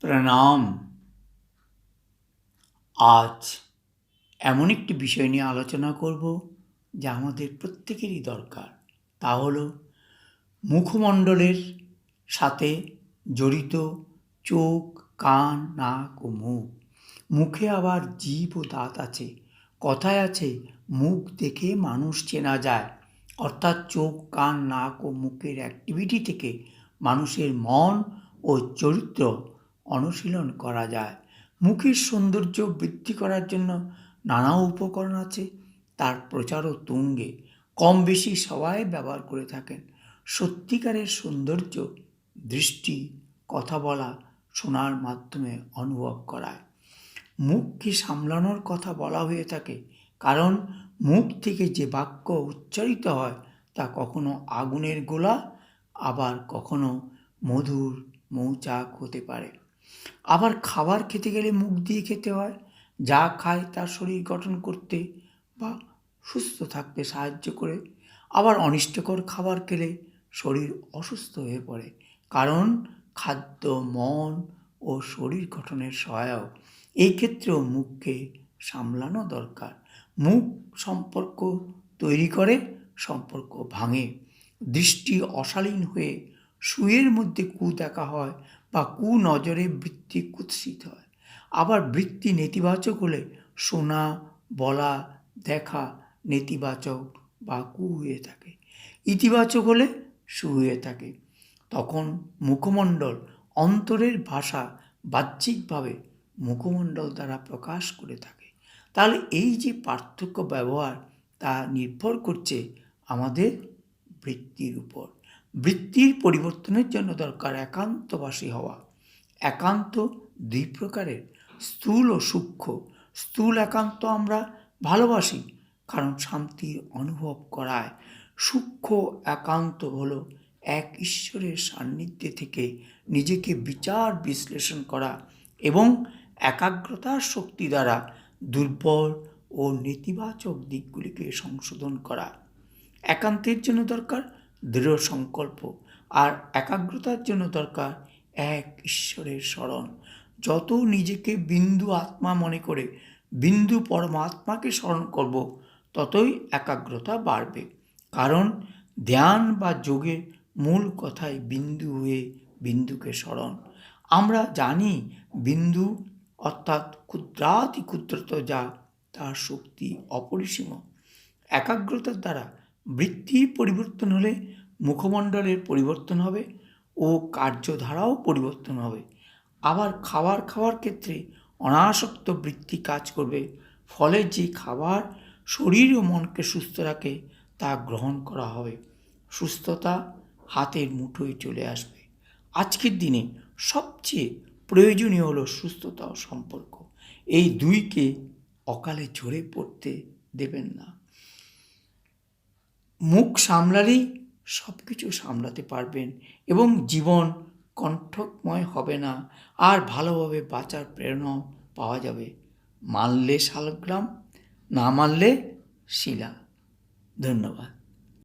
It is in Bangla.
প্রণাম। আজ এমন একটি বিষয় নিয়ে আলোচনা করব যা আমাদের প্রত্যেকেরই দরকার। তা হল মুখমণ্ডলের সাথে জড়িত চোখ, কান, নাক ও মুখ। মুখে আবার জীব ও দাঁত আছে। কথায় আছে, মুখ দেখে মানুষ চেনা যায়। অর্থাৎ চোখ, কান, নাক ও মুখের অ্যাক্টিভিটি থেকে মানুষের মন ও চরিত্র অনুশীলন করা যায়। মুখের সৌন্দর্য বৃদ্ধি করার জন্য নানা উপকরণ আছে। তার প্রচারও তুঙ্গে। কম বেশি সবাই ব্যবহার করে থাকেন। সত্যিকারের সৌন্দর্য, দৃষ্টি, কথা বলা, শোনার মাধ্যমে অনুভব করায়। মুখকে সামলানোর কথা বলা হয়ে থাকে। কারণ মুখ থেকে যে বাক্য উচ্চারিত হয়, তা কখনো আগুনের গোলা, আবার কখনো মধুর মৌচাক হতে পারে। আবার খাবার খেতে গেলে মুখ দিয়ে খেতে হয়। যা খায় তার শরীর গঠন করতে বা সুস্থ থাকতে সাহায্য করে। আবার অনিষ্টকর খাবার খেলে শরীর অসুস্থ হয়ে পড়ে। কারণ খাদ্য, মন ও শরীর গঠনের সহায়ক। এই ক্ষেত্রেও মুখকে সামলানো দরকার। মুখ সম্পর্ক তৈরি করে, সম্পর্ক ভাঙে। দৃষ্টি অশালীন হয়ে সুয়ের মধ্যে কু দেখা হয় বা কু নজরে বৃত্তি কুৎসিত হয়। আবার বৃত্তি নেতিবাচক হলে শোনা, বলা, দেখা নেতিবাচক বা কু হয়ে থাকে। ইতিবাচক হলে সু হয়ে থাকে। তখন মুখমণ্ডল অন্তরের ভাষা বাহ্যিকভাবে মুখমণ্ডল দ্বারা প্রকাশ করে থাকে। তাহলে এই যে পার্থক্য ব্যবহার তা নির্ভর করছে আমাদের বৃত্তির উপর। বৃত্তির পরিবর্তনের জন্য দরকার একান্তবাসী হওয়া। একান্ত দুই প্রকারের, স্থূল ও সূক্ষ্ম। স্থূল একান্ত আমরা ভালোবাসি, কারণ শান্তি অনুভব করায়। সূক্ষ্ম একান্ত হলো এক ঈশ্বরের সান্নিধ্যে থেকে নিজেকে বিচার বিশ্লেষণ করা এবং একাগ্রতার শক্তি দ্বারা দুর্বল ও নেতিবাচক দিকগুলিকে সংশোধন করা। একান্তের জন্য দরকার দৃঢ় সংকল্প আর একাগ্রতার জন্য দরকার এক ঈশ্বরের স্মরণ। যত নিজেকে বিন্দু আত্মা মনে করে বিন্দু পরমাত্মাকে স্মরণ করব, ততই একাগ্রতা বাড়বে। কারণ ধ্যান বা যোগের মূল কথাই বিন্দু হয়ে বিন্দুকে স্মরণ। আমরা জানি বিন্দু অর্থাৎ ক্ষুদ্রাতি ক্ষুদ্রত যা তার শক্তি অপরিসীম। একাগ্রতার দ্বারা বৃত্তির পরিবর্তন হলে মুখমণ্ডলের পরিবর্তন হবে ও কার্যধারাও পরিবর্তন হবে। আবার খাবার খাওয়ার ক্ষেত্রে অনাসক্ত বৃত্তি কাজ করবে, ফলে যে খাবার শরীর ও মনকে সুস্থ রাখে তা গ্রহণ করা হবে। সুস্থতা হাতের মুঠোয় চলে আসবে। আজকের দিনে সবচেয়ে প্রয়োজনীয় হলো সুস্থতা ও সম্পর্ক। এই দুইকে অকালে ঝরে পড়তে দেবেন না। মুখ সামলালেই সব কিছু সামলাতে পারবেন এবং জীবন কণ্ঠকময় হবে না, আর ভালোভাবে বাঁচার প্রেরণাও পাওয়া যাবে। মানলে শালগ্রাম, না মানলে শিলা। ধন্যবাদ।